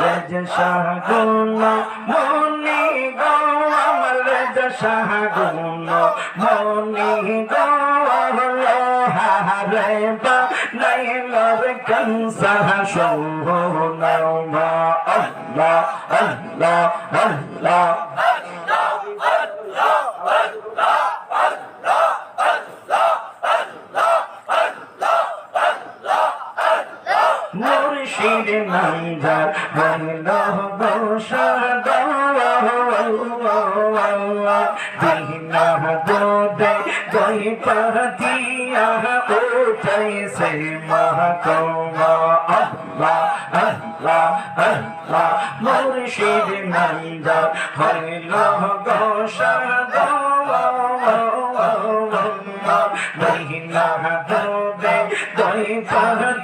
Raise শাহগুন, মনি গো, আমার raise শাহগুন, মনি গো হারে বা নাইলর কনসা শোভনা আল্লাহ আল্লাহ আল্লাহ। শান্তির মাঞ্জার আল্লাহ বৌষদ দিনহ দোদে দই পাতিয়া উঠাই সে মহাকৌমা আল্লাহ আল্লাহ আল্লাহ মুর্শিদ মাঞ্জার আল্লাহ বৌষদ দিনহ দোদে দই পাতিয়া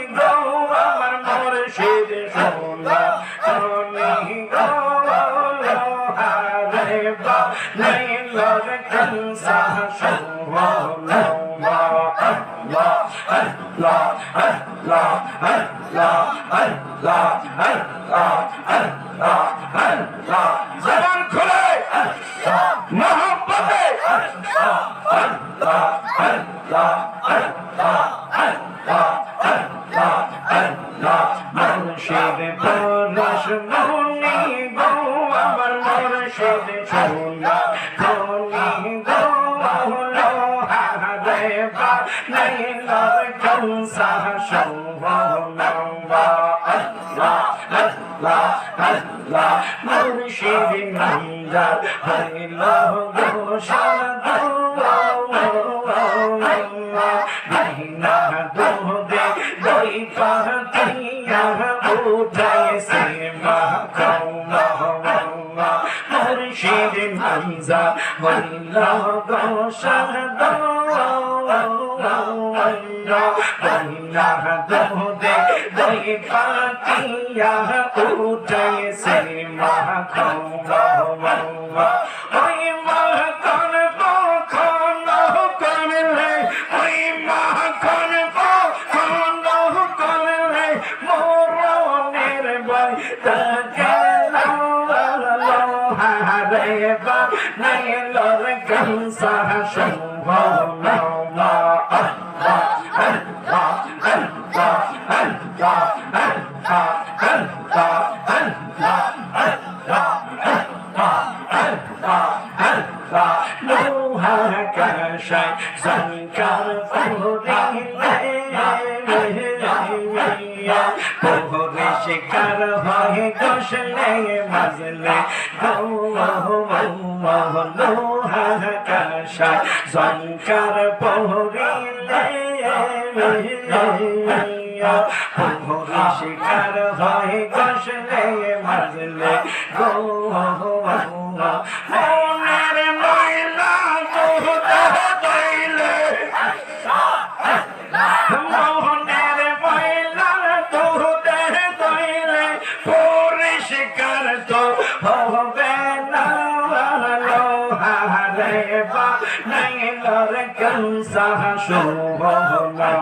জবান نيل الكوثر شوهنا الله الله الله مرشد من جد هيلا دوشد দে দই পাতিয়া উঠে সে মা পোহরে শিকার হয় কষলে মাজলে লোহা কাশায় সংকার পোহরিলে পোহরে শিকার হয় কষলে মাজলে গো Kansas Oklahoma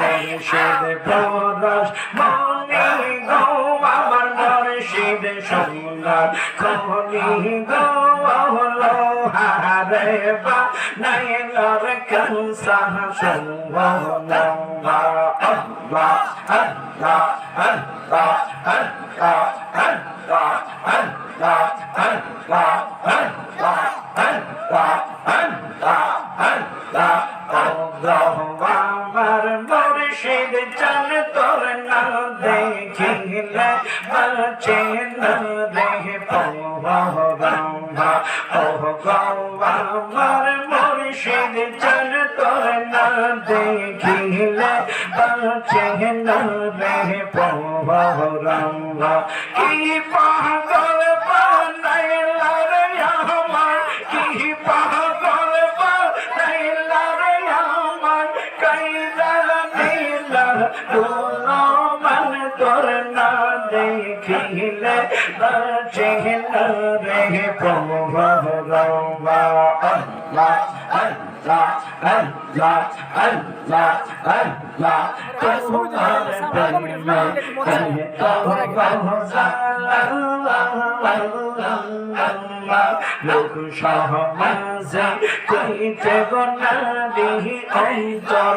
দেশের পরশ মনে গো আমার নরশিব সুন্দর খনি গো হলো হারে বা নয়নর Kansas Oklahoma Allah Allah Allah Allah Allah Allah Allah বাহ বাংলা ওহ বাংলার মরিষেদ চাল তোর না দেখিলে বাঁচে না রে পহ রঙ্গা কি পাগল বানাইলার আমার কি পাগল বানাইলার আমার কাইদার নীলার عرشه نوره الله الله الله আল্লাহ আল্লাহ আল্লাহ তোমার প্রেমে কানে তোমার আল্লাহ আল্লাহ লোক সহমাজা কইতে গনাদি অন্তর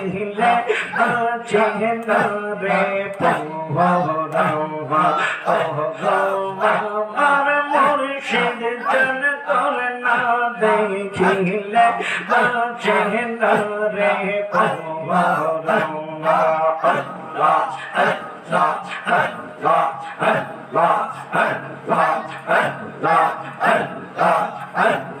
চিহ্নরে আমার মুর্শিদ জন করে না দেখিলে চিহ্নরে Hey!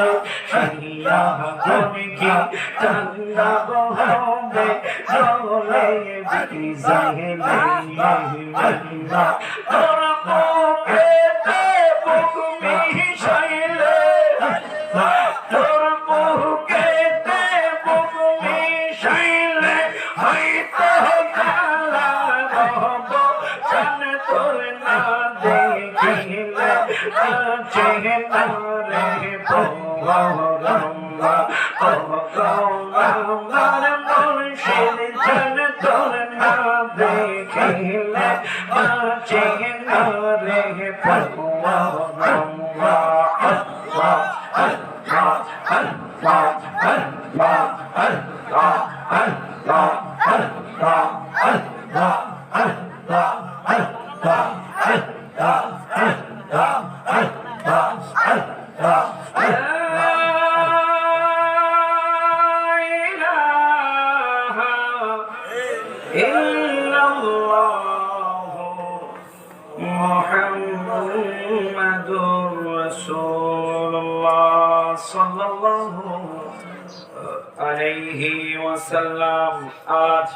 अल्लाह हमें क्या अल्लाह हमें जोले भी जाहिर नहीं अल्लाह और मुझे ते बुक में ही शैले और मुझे ते बुक में शैले है तो काला रहबो चन तो ना देखिले चेहरा দেখিলে চেহেনা রে পহরম্বা আল্লাহ আল্লাহ আল্লাহ আল্লাহ আল্লাহ আল্লাহ আল্লাহ আল্লাহ আল্লাহ الله عليه وسلم আজ